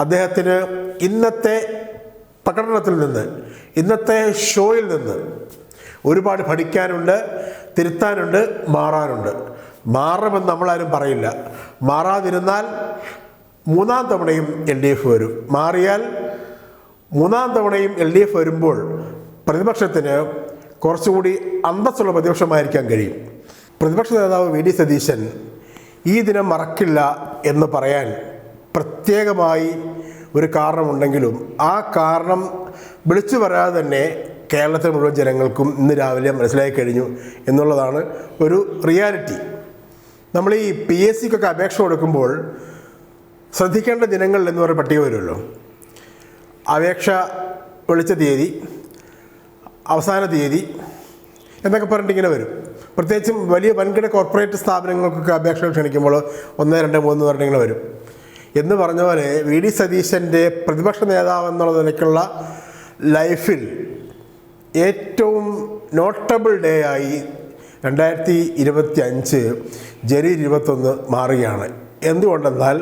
അദ്ദേഹത്തിന് ഇന്നത്തെ പ്രകടനത്തിൽ നിന്ന് ഇന്നത്തെ ഷോയിൽ നിന്ന് ഒരുപാട് പഠിക്കാനുണ്ട് തിരുത്താനുണ്ട് മാറാനുണ്ട്. മാറുമെന്ന് നമ്മളാരും പറയില്ല. മാറാതിരുന്നാൽ മൂന്നാം തവണയും എൽ ഡി എഫ് വരും. മാറിയാൽ മൂന്നാം തവണയും എൽ ഡി എഫ് വരുമ്പോൾ പ്രതിപക്ഷത്തിന് കുറച്ചുകൂടി അന്തസ്സുള്ള പ്രതിപക്ഷമായിരിക്കാൻ കഴിയും. പ്രതിപക്ഷ നേതാവ് വി ഡി സതീശൻ ഈ ദിനം മറക്കില്ല എന്ന് പറയാൻ പ്രത്യേകമായി ഒരു കാരണമുണ്ടെങ്കിലും ആ കാരണം വിളിച്ചു പറയാതെ തന്നെ കേരളത്തിലെ മുഴുവൻ ജനങ്ങൾക്കും ഇന്ന് രാവിലെ മനസ്സിലായി കഴിഞ്ഞു എന്നുള്ളതാണ് ഒരു റിയാലിറ്റി. നമ്മൾ ഈ പി എസ് സിക്കൊക്കെ അപേക്ഷ കൊടുക്കുമ്പോൾ ശ്രദ്ധിക്കേണ്ട ദിനങ്ങൾ എന്ന് പറയുന്ന പട്ടിക വരുമല്ലോ. അപേക്ഷ വിളിച്ച തീയതി അവസാന തീയതി എന്നൊക്കെ പറഞ്ഞിട്ട് ഇങ്ങനെ വരും. പ്രത്യേകിച്ചും വലിയ വൻകിട കോർപ്പറേറ്റ് സ്ഥാപനങ്ങൾക്കൊക്കെ അപേക്ഷകൾ ക്ഷണിക്കുമ്പോൾ ഒന്ന് രണ്ട് മൂന്ന് പറഞ്ഞിങ്ങനെ വരും. എന്ന് പറഞ്ഞ പോലെ വി ഡി സതീശന്റെ പ്രതിപക്ഷ നേതാവ് എന്നുള്ള നിലയ്ക്കുള്ള ലൈഫിൽ ഏറ്റവും നോട്ടബിൾ ഡേ ആയി രണ്ടായിരത്തി ഇരുപത്തി അഞ്ച് ജനുവരി ഇരുപത്തൊന്ന് മാറുകയാണ്. എന്തുകൊണ്ടെന്നാൽ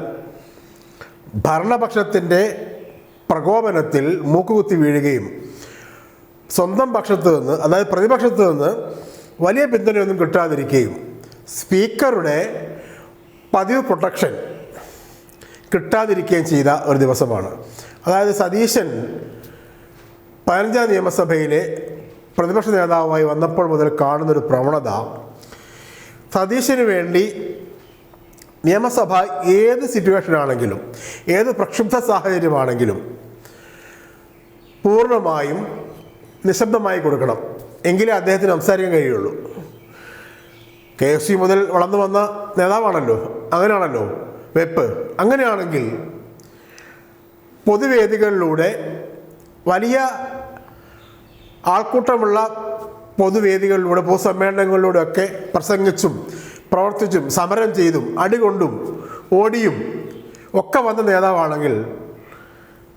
ഭരണപക്ഷത്തിന്റെ പ്രകോപനത്തിൽ മൂക്കുകുത്തി വീഴുകയും സ്വന്തം പക്ഷത്ത് നിന്ന് അതായത് പ്രതിപക്ഷത്ത് നിന്ന് വലിയ പിന്തുണയൊന്നും കിട്ടാതിരിക്കുകയും സ്പീക്കറുടെ പതിവ് പ്രൊട്ടക്ഷൻ കിട്ടാതിരിക്കുകയും ചെയ്ത ഒരു ദിവസമാണ്. അതായത് സതീശൻ പതിനഞ്ചാം നിയമസഭയിലെ പ്രതിപക്ഷ നേതാവായി വന്നപ്പോൾ മുതൽ കാണുന്നൊരു പ്രവണത സതീശന് വേണ്ടി നിയമസഭ ഏത് സിറ്റുവേഷനാണെങ്കിലും ഏത് പ്രക്ഷുബ്ധ സാഹചര്യമാണെങ്കിലും പൂർണമായും നിശബ്ദമായി കൊടുക്കണം. എങ്കിലേ അദ്ദേഹത്തിന് സംസാരിക്കാൻ കഴിയുള്ളൂ. കെ എസ് സി മുതൽ വളർന്നു വന്ന നേതാവാണല്ലോ അങ്ങനെയാണല്ലോ വെപ്പ്. അങ്ങനെയാണെങ്കിൽ പൊതുവേദികളിലൂടെ വലിയ ആൾക്കൂട്ടമുള്ള പൊതുവേദികളിലൂടെ പൊതുസമ്മേളനങ്ങളിലൂടെയൊക്കെ പ്രസംഗിച്ചും പ്രവർത്തിച്ചും സമരം ചെയ്തും അടികൊണ്ടും ഓടിയും ഒക്കെ വന്ന നേതാവാണെങ്കിൽ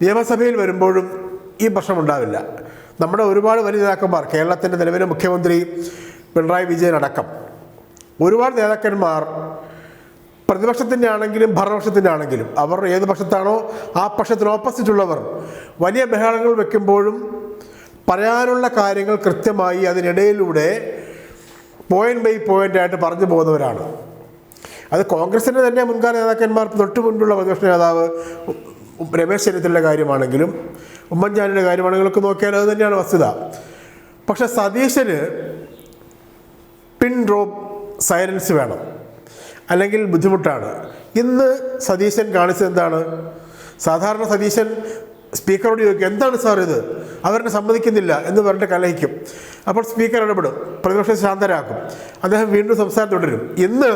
നിയമസഭയിൽ വരുമ്പോഴും ഈ പ്രശ്നമുണ്ടാവില്ല. നമ്മുടെ ഒരുപാട് വലിയ നേതാക്കന്മാർ കേരളത്തിന്റെ നിലവിലെ മുഖ്യമന്ത്രി പിണറായി വിജയൻ അടക്കം ഒരുപാട് നേതാക്കന്മാർ പ്രതിപക്ഷത്തിന്റെ ആണെങ്കിലും ഭരണപക്ഷത്തിന്റെ ആണെങ്കിലും അവർ ഏത് പക്ഷത്താണോ ആ പക്ഷത്തിന് ഓപ്പോസിറ്റുള്ളവർ വലിയ ബഹളങ്ങൾ വെക്കുമ്പോഴും പറയാനുള്ള കാര്യങ്ങൾ കൃത്യമായി അതിനിടയിലൂടെ പോയിന്റ് ബൈ പോയിന്റ് ആയിട്ട് പറഞ്ഞു പോകുന്നവരാണ്. അത് കോൺഗ്രസിന്റെ തന്നെ മുൻകാല നേതാക്കന്മാർ തൊട്ട് മുൻപുള്ള പ്രതിപക്ഷ നേതാവ് രമേശ് ചെന്നിത്തലയുടെ കാര്യമാണെങ്കിലും ഉമ്മൻചാണ്ടിയുടെ കാര്യമാണെങ്കിലും ഒക്കെ നോക്കിയാൽ അത് തന്നെയാണ് വസ്തുത. പക്ഷെ സതീശന് പിൻ ഡ്രോപ്പ് സൈലൻസ് വേണം. അല്ലെങ്കിൽ ബുദ്ധിമുട്ടാണ്. ഇന്ന് സതീശൻ കാണിച്ചത് എന്താണ്? സാധാരണ സതീശൻ സ്പീക്കറോട് ചോദിക്കും എന്താണ് സാർ ഇത്? അവരെന്നെ സമ്മതിക്കുന്നില്ല എന്ന് പറഞ്ഞിട്ട് കലഹിക്കും. അപ്പോൾ സ്പീക്കർ ഇടപെടും പ്രതിപക്ഷം ശാന്തരാക്കും. അദ്ദേഹം വീണ്ടും സംസാരം തുടരും. ഇന്ന്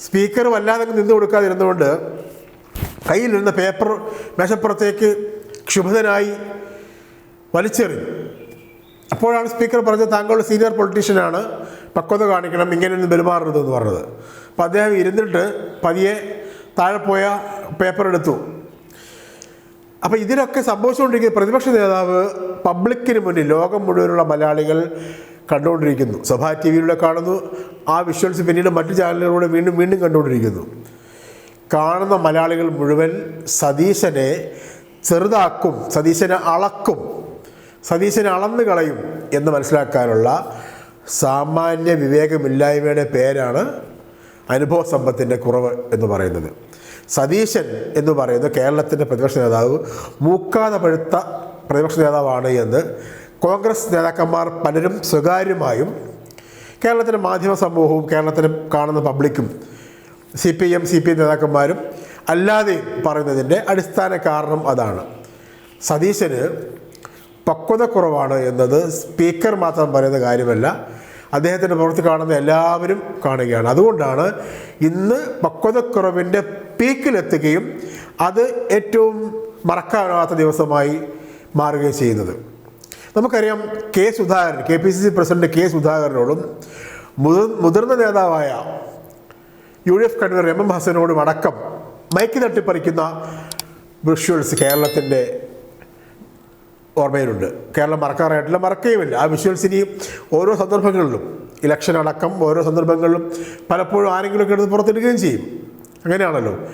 സ്പീക്കർ വല്ലാതെ നിന്ന് കൊടുക്കാതിരുന്നുകൊണ്ട് കയ്യിലിരുന്ന പേപ്പർ മേശപ്പുറത്തേക്ക് ക്ഷുഭിതനായി വലിച്ചെറിഞ്ഞു. അപ്പോഴാണ് സ്പീക്കർ പറഞ്ഞത് താങ്കൾ സീനിയർ പൊളിറ്റീഷ്യനാണ്. പക്വത കാണിക്കണം ഇങ്ങനെയൊന്നും പെരുമാറരുത് എന്ന് പറഞ്ഞത്. അപ്പോൾ അദ്ദേഹം ഇരുന്നിട്ട് പതിയെ താഴെ പോയ പേപ്പർ എടുത്തു. അപ്പോൾ ഇതിലൊക്കെ സംഭവിച്ചുകൊണ്ടിരിക്കുന്ന പ്രതിപക്ഷ നേതാവ് പബ്ലിക്കിന് മുന്നിൽ ലോകം മുഴുവനുള്ള മലയാളികൾ കണ്ടുകൊണ്ടിരിക്കുന്നു. സഭാ ടി വിയിലൂടെ കാണുന്നു ആ വിഷ്വൽസ് പിന്നീട് മറ്റു ചാനലുകളിലൂടെ വീണ്ടും വീണ്ടും കണ്ടുകൊണ്ടിരിക്കുന്നു. കാണുന്ന മലയാളികൾ മുഴുവൻ സതീശനെ ചെറുതാക്കും സതീശനെ അളക്കും. സതീശനെ അളന്നു കളയും എന്ന് മനസ്സിലാക്കാനുള്ള സാമാന്യ വിവേകമില്ലായ്മയുടെ പേരാണ് അനുഭവ സമ്പത്തിന്റെ കുറവ് എന്ന് പറയുന്നത്. സതീശൻ എന്ന് പറയുന്നത് കേരളത്തിന്റെ പ്രതിപക്ഷ നേതാവ് മൂക്കാതെ പഴുത്ത പ്രതിപക്ഷ നേതാവാണ് എന്ന് കോൺഗ്രസ് നേതാക്കന്മാർ പലരും സ്വകാര്യമായും കേരളത്തിലെ മാധ്യമ സമൂഹവും കേരളത്തിലെ കാണുന്ന പബ്ലിക്കും C P M C P M നേതാക്കന്മാരും അല്ലാതെ പറയുന്നതിന്റെ അടിസ്ഥാന കാരണം അതാണ്. സതീശന് പക്വതക്കുറവാണ് എന്നത് സ്പീക്കർ മാത്രം പറയുന്ന കാര്യമല്ല. അദ്ദേഹത്തിന്റെ പ്രവൃത്തി കാണുന്ന എല്ലാവരും കാണുകയാണ്. അതുകൊണ്ടാണ് ഇന്ന് പക്വതക്കുറവിന്റെ പീക്കിലെത്തുകയും അത് ഏറ്റവും മറക്കാനാവാത്ത ദിവസമായി മാറുകയും ചെയ്യുന്നത്. നമുക്കറിയാം K Sudhakaran K P C C president K സുധാകരനോടും മുതിർ മുതിർന്ന നേതാവായ U D F convener M M ഹസനോടും അടക്കം മയക്കി തട്ടിപ്പറിക്കുന്ന വിഷ്വൽസ് കേരളത്തിന്റെ ഓർമ്മയിലുണ്ട്. കേരളം മറക്കാറായിട്ടില്ല മറക്കുകയുമില്ല. ആ വിഷ്വൽസ് ഇനിയും ഓരോ സന്ദർഭങ്ങളിലും ഇലക്ഷൻ അടക്കം ഓരോ സന്ദർഭങ്ങളിലും പലപ്പോഴും ആരെങ്കിലുമൊക്കെ എടുത്ത് പുറത്തിടുകയും ചെയ്യും. അങ്ങനെയാണല്ലോ.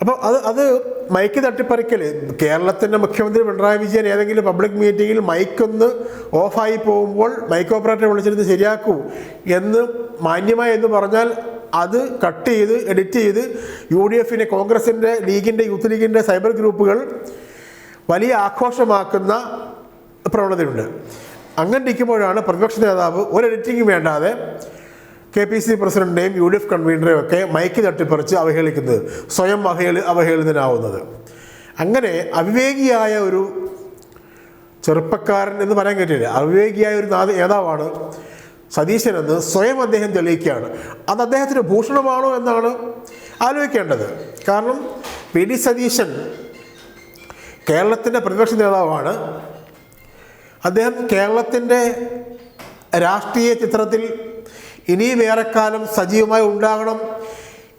അപ്പോൾ അത് അത് മൈക്ക് തട്ടിപ്പറിക്കൽ കേരളത്തിന്റെ മുഖ്യമന്ത്രി പിണറായി വിജയൻ ഏതെങ്കിലും പബ്ലിക് മീറ്റിങ്ങിൽ മൈക്കൊന്ന് ഓഫായി പോകുമ്പോൾ മൈക്ക് ഓപ്പറേറ്ററെ വിളിച്ചിരുന്ന് ശരിയാക്കൂ എന്ന് മാന്യമായി എന്ന് പറഞ്ഞാൽ അത് കട്ട് ചെയ്ത് എഡിറ്റ് ചെയ്ത് യു ഡി എഫിന്റെ കോൺഗ്രസിന്റെ ലീഗിന്റെ യൂത്ത് ലീഗിന്റെ സൈബർ ഗ്രൂപ്പുകൾ വലിയ ആഘോഷമാക്കുന്ന പ്രവണതയുണ്ട്. അങ്ങനെ ഇരിക്കുമ്പോഴാണ് പ്രതിപക്ഷ നേതാവ് ഒരു എഡിറ്റിംഗ് വേണ്ടാതെ കെ പി സി പ്രസിഡന്റിനെയും യു ഡി എഫ് കൺവീനറെയും ഒക്കെ മൈക്ക് തട്ടിപ്പറിച്ച് അവഹേളിക്കുന്നത് സ്വയം അവഹേളി അവഹേളിതനാവുന്നത്. അങ്ങനെ അവിവേകിയായ ഒരു ചെറുപ്പക്കാരൻ എന്ന് പറയാൻ പറ്റില്ല. അവിവേകിയായ ഒരു നാഥ നേതാവാണ് സതീശനെന്ന് സ്വയം അദ്ദേഹം തെളിയിക്കുകയാണ്. അത് അദ്ദേഹത്തിന് ഭൂഷണമാണോ എന്നാണ് ആലോചിക്കേണ്ടത്. കാരണം പി. ഡി. സതീശൻ കേരളത്തിന്റെ പ്രതിപക്ഷ നേതാവാണ്. അദ്ദേഹം കേരളത്തിന്റെ രാഷ്ട്രീയ ചിത്രത്തിൽ ഇനിയും ഏറെക്കാലം സജീവമായി ഉണ്ടാകണം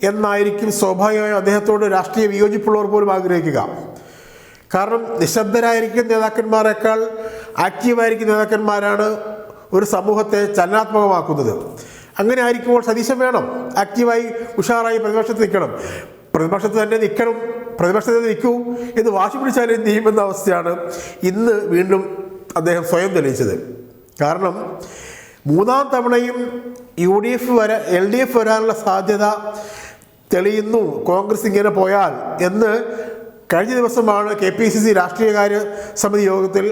എന്നായിരിക്കും സ്വാഭാവികമായും അദ്ദേഹത്തോട് രാഷ്ട്രീയ വിയോജിപ്പുള്ളവർ പോലും ആഗ്രഹിക്കുക. കാരണം നിശബ്ദരായിരിക്കുന്ന നേതാക്കന്മാരെക്കാൾ ആക്റ്റീവായിരിക്കുന്ന നേതാക്കന്മാരാണ് ഒരു സമൂഹത്തെ ചലനാത്മകമാക്കുന്നത്. അങ്ങനെ ആയിരിക്കുമ്പോൾ സതീശം വേണം ആക്റ്റീവായി ഉഷാറായി പ്രതിപക്ഷത്ത് നിൽക്കണം. പ്രതിപക്ഷത്ത് തന്നെ നിൽക്കണം. പ്രതിപക്ഷത്ത് നിൽക്കൂ എന്ന് വാശി പിടിച്ചാൽ എന്ത് ചെയ്യുമെന്ന അവസ്ഥയാണ് ഇന്ന് വീണ്ടും അദ്ദേഹം സ്വയം തെളിയിച്ചത്. കാരണം മൂന്നാം തവണയും യു ഡി എഫ് വരാ എൽ ഡി എഫ് വരാനുള്ള സാധ്യത തെളിയുന്നു. കോൺഗ്രസ് ഇങ്ങനെ പോയാൽ എന്ന് കഴിഞ്ഞ ദിവസമാണ് കെ പി സി സി രാഷ്ട്രീയകാര്യ സമിതി യോഗത്തിൽ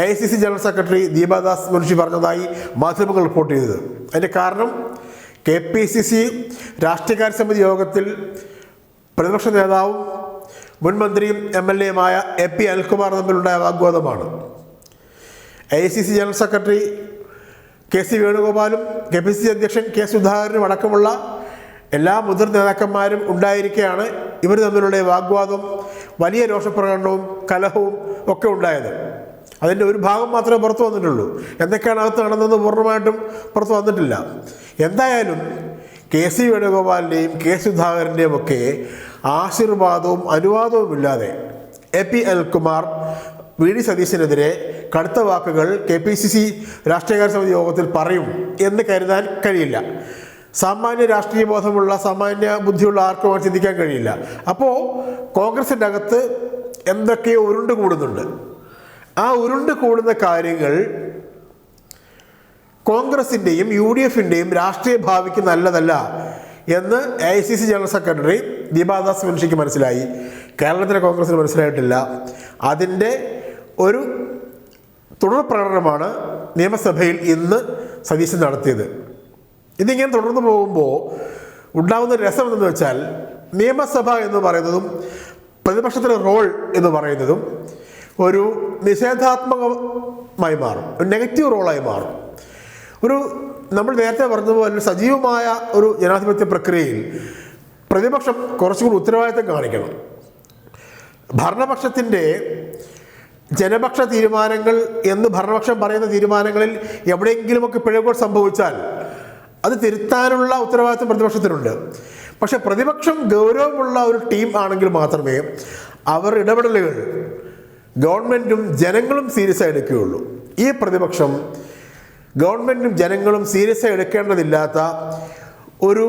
A I C C general secretary Deepa Das Munshi പറഞ്ഞതായി മാധ്യമങ്ങൾ റിപ്പോർട്ട് ചെയ്തത്. അതിന്റെ കാരണം കെ പി സി സി രാഷ്ട്രീയകാര്യ സമിതി യോഗത്തിൽ പ്രതിപക്ഷ നേതാവും മുൻ മന്ത്രിയും എം എൽ എയുമായ എ പി അനിൽകുമാർ തമ്മിലുണ്ടായ വാഗ്വാദമാണ്. I C C general secretary K C വേണുഗോപാലും K P C അധ്യക്ഷൻ കെ സുധാകരനും അടക്കമുള്ള എല്ലാ മുതിർന്ന നേതാക്കന്മാരും ഉണ്ടായിരിക്കെയാണ് ഇവർ തമ്മിലുള്ള വാഗ്വാദം വലിയ രോഷപ്രകടനവും കലഹവും ഒക്കെ ഉണ്ടായത്. അതിന്റെ ഒരു ഭാഗം മാത്രമേ പുറത്തു വന്നിട്ടുള്ളൂ. എന്തൊക്കെയാണ് അകത്ത് നടന്നതെന്ന് പൂർണമായിട്ടും പുറത്തു വന്നിട്ടില്ല. എന്തായാലും കെ സി വേണുഗോപാലിന്റെയും കെ സുധാകരന്റെയും ഒക്കെ ആശീർവാദവും അനുവാദവും ഇല്ലാതെ A P Alkumar V D സതീശനെതിരെ കടുത്ത വാക്കുകൾ കെ പി സി സി രാഷ്ട്രീയകാര്യ സമിതി യോഗത്തിൽ പറയും എന്ന് കരുതാൻ കഴിയില്ല. സാമാന്യ രാഷ്ട്രീയ ബോധമുള്ള സാമാന്യ ബുദ്ധിയുള്ള ആർക്കും അങ്ങനെ ചിന്തിക്കാൻ കഴിയില്ല. അപ്പോൾ കോൺഗ്രസിന്റെ അകത്ത് എന്തൊക്കെയോ ഉരുണ്ട് കൂടുന്നുണ്ട്? ആ ഉരുണ്ട് കൂടുന്ന കാര്യങ്ങൾ കോൺഗ്രസിന്റെയും യു ഡി എഫിന്റെയും രാഷ്ട്രീയ ഭാവിക്ക് നല്ലതല്ല. എന്ന് A I C C general secretary Deepa Das മുൻഷിക്ക് മനസ്സിലായി. കേരളത്തിലെ കോൺഗ്രസിന് മനസ്സിലായിട്ടില്ല. അതിന്റെ ഒരു തുടർ പ്രകടനമാണ് നിയമസഭയിൽ ഇന്ന് സതീശൻ നടത്തിയത്. ഇതിങ്ങനെ തുടർന്ന് പോകുമ്പോൾ ഉണ്ടാകുന്ന രസം എന്തെന്ന് വെച്ചാൽ നിയമസഭ എന്ന് പറയുന്നതും പ്രതിപക്ഷത്തിന്റെ റോൾ എന്ന് പറയുന്നതും ഒരു നിഷേധാത്മകമായി മാറും. ഒരു നെഗറ്റീവ് റോളായി മാറും. ഒരു നമ്മൾ നേരത്തെ പറഞ്ഞതുപോലെ സജീവമായ ഒരു ജനാധിപത്യ പ്രക്രിയയിൽ പ്രതിപക്ഷം കുറച്ചുകൂടി ഉത്തരവാദിത്തം കാണിക്കണം. ഭരണപക്ഷത്തിന്റെ ജനപക്ഷ തീരുമാനങ്ങൾ എന്ന് ഭരണപക്ഷം പറയുന്ന തീരുമാനങ്ങളിൽ എവിടെയെങ്കിലുമൊക്കെ പിഴവുകൾ സംഭവിച്ചാൽ അത് തിരുത്താനുള്ള ഉത്തരവാദിത്വം പ്രതിപക്ഷത്തിനുണ്ട്. പക്ഷെ പ്രതിപക്ഷം ഗൗരവമുള്ള ഒരു ടീം ആണെങ്കിൽ മാത്രമേ അവർ ഇടപെടലുകൾ ഗവൺമെന്റും ജനങ്ങളും സീരിയസ് ആയി എടുക്കുകയുള്ളൂ. ഈ പ്രതിപക്ഷം ഗവൺമെന്റും ജനങ്ങളും സീരിയസ് എടുക്കേണ്ടതില്ലാത്ത ഒരു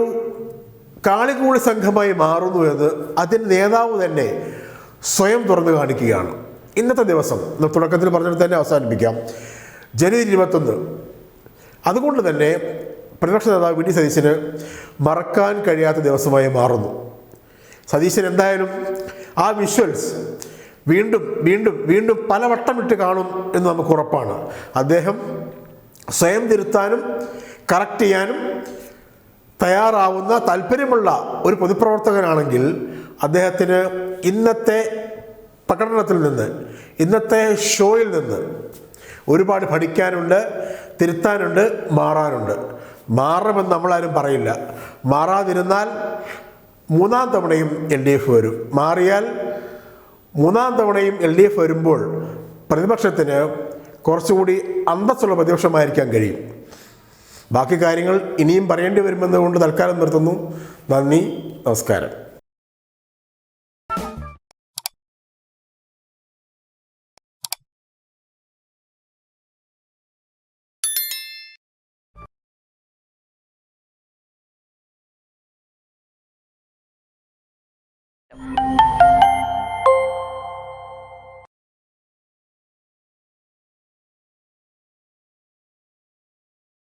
കാളികൂളി സംഘമായി മാറുന്നു എന്ന് അതിന്റെ നേതാവ് തന്നെ സ്വയം തുറന്നു കാണിക്കുകയാണ്. ഇന്നത്തെ ദിവസം തുടക്കത്തിൽ പറഞ്ഞിട്ട് തന്നെ അവസാനിപ്പിക്കാം. ജനുവരി ഇരുപത്തൊന്ന്. അതുകൊണ്ട് തന്നെ പ്രതിപക്ഷ നേതാവ് വി ഡി സതീശന് മറക്കാൻ കഴിയാത്ത ദിവസമായി മാറുന്നു. സതീശൻ എന്തായാലും ആ വിഷ്വൽസ് വീണ്ടും വീണ്ടും വീണ്ടും പലവട്ടം ഇട്ട് കാണും എന്ന് നമുക്ക് ഉറപ്പാണ്. അദ്ദേഹം സ്വയം തിരുത്താനും കറക്റ്റ് ചെയ്യാനും തയ്യാറാവുന്ന താല്പര്യമുള്ള ഒരു പൊതുപ്രവർത്തകനാണെങ്കിൽ അദ്ദേഹത്തിന് ഇന്നത്തെ പ്രകടനത്തിൽ നിന്ന് ഇന്നത്തെ ഷോയിൽ നിന്ന് ഒരുപാട് പഠിക്കാനുണ്ട് തിരുത്താനുണ്ട് മാറാനുണ്ട്. മാറുമെന്ന് നമ്മളാരും പറയില്ല. മാറാതിരുന്നാൽ മൂന്നാം തവണയും എൽ ഡി എഫ് വരും. മാറിയാൽ മൂന്നാം തവണയും എൽ ഡി എഫ് വരുമ്പോൾ പ്രതിപക്ഷത്തിന് കുറച്ചുകൂടി അന്തസ്സുള്ള പ്രതിപക്ഷമായിരിക്കാൻ കഴിയും. ബാക്കി കാര്യങ്ങൾ ഇനിയും പറയേണ്ടി വരുമെന്നുകൊണ്ട് തൽക്കാലം നിർത്തുന്നു. നന്ദി നമസ്കാരം.